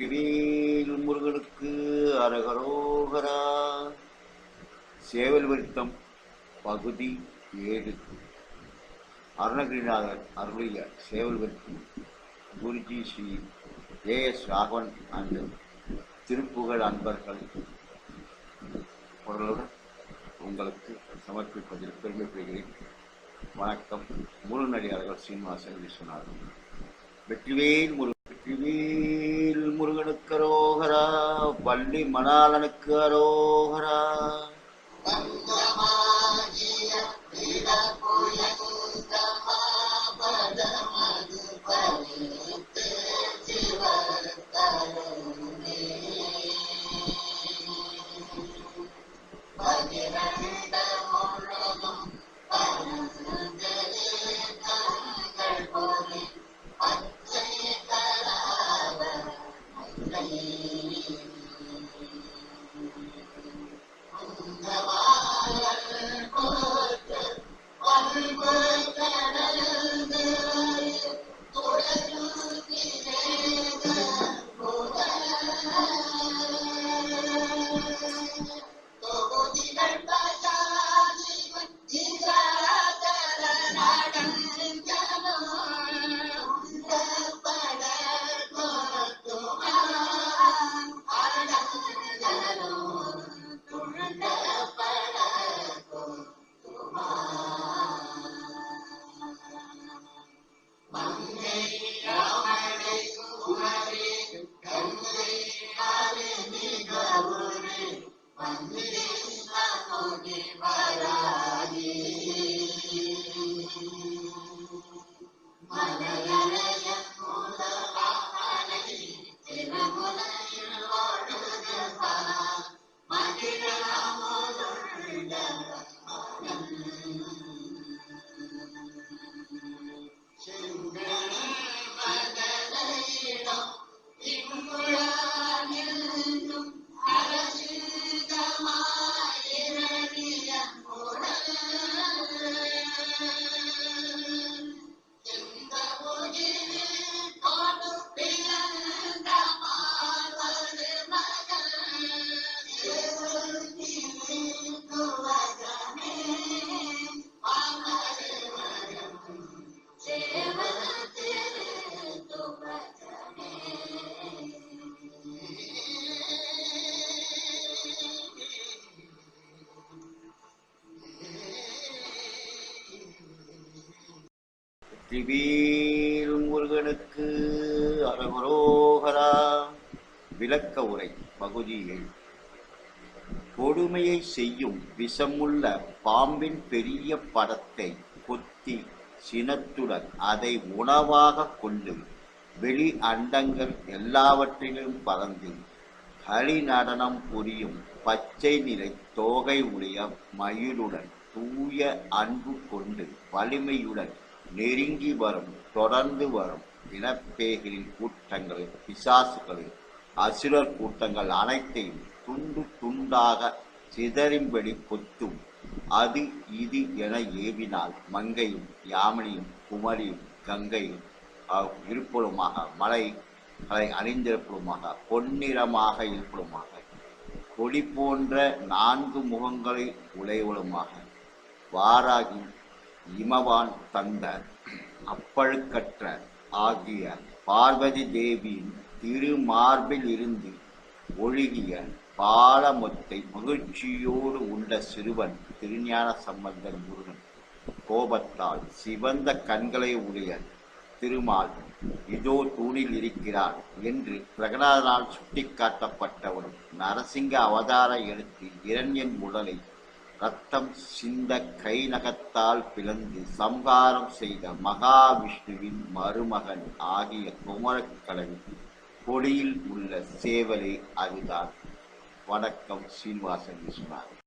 வெற்றிவேல் முருகனுக்கு அரகரோகரா. சேவல் விருத்தம் பகுதி ஏழு. அருணகிரிநாதர் அருளிய சேவல் விருத்தம் Guruji Shri A S Raghavan and Thiruppugazh அன்பர்கள் குரலுடன் உங்களுக்கு சமர்ப்பிப்பதில் பெருமைப்படுகிறேன். வணக்கம். முருகனடியார்கள் சீனிவாசன் விஸ்வநாதன். வெற்றிவேல் முருகன். வெற்றிவேல் முருகனுக்கு அரோகரா பள்ளி மணாலனுக்கு அரோகரா. Thank you. வெற்றிவேல் முருகனுக்கு அரகரோகரா விளக்க உரை பகுதியில் கொடுமையை செய்யும் விஷமுள்ள பாம்பின் பெரிய படத்தை கொத்தி சினத்துடன் அதை உணவாக கொண்டு வெளி அண்டங்கள் எல்லாவற்றிலும் பறந்து ஹரி நடனம் புரியும் பச்சை நிறை தோகை உடைய மயிலுடன் தூய அன்பு கொண்டு வலிமையுடன் நெருங்கி வரும் தொடர்ந்து வரும் இனப்பேய்களின் கூட்டங்கள் பிசாசுகளின் அசுரர் கூட்டங்கள் அனைத்தையும் துண்டு துண்டாக சிதறிம்படி கொத்தும். அது இது என ஏவினால் மங்கையும் யாமினியும் குமரியும் கங்கையும் அஹ், மலை களை அணிந்திருப்பலுமாக பொன்னிறமாக இருப்பலுமாக கொடி போன்ற நான்கு முகங்களை உடையவளுமாக வாராகி இமவான் தந்த அப்பழுக்கற்ற ஆகிய பார்வதி தேவியின் திருமார்பில் இருந்து ஒழுகிய பாலமொத்தை மகிழ்ச்சியோடு உண்ட சிறுவன் திருஞான சம்பந்தர் முருகன். கோபத்தால் சிவந்த கண்களை உடைய திருமால் இதோ தூணில் இருக்கிறார் என்று பிரகலாதனால் சுட்டிக்காட்டப்பட்டவரும் நரசிங்க அவதார எடுத்து இரண்யன் உடலை ரத்தம் சிந்த கை நகத்தால் பிளந்து சம்ஹாரம் செய்த மகாவிஷ்ணுவின் மருமகன் ஆகிய குமரக்கடவின் கொடியில் உள்ள சேவலை அதுதான் வணக்கம் சீனிவாசன் விஸ்வநாதன்.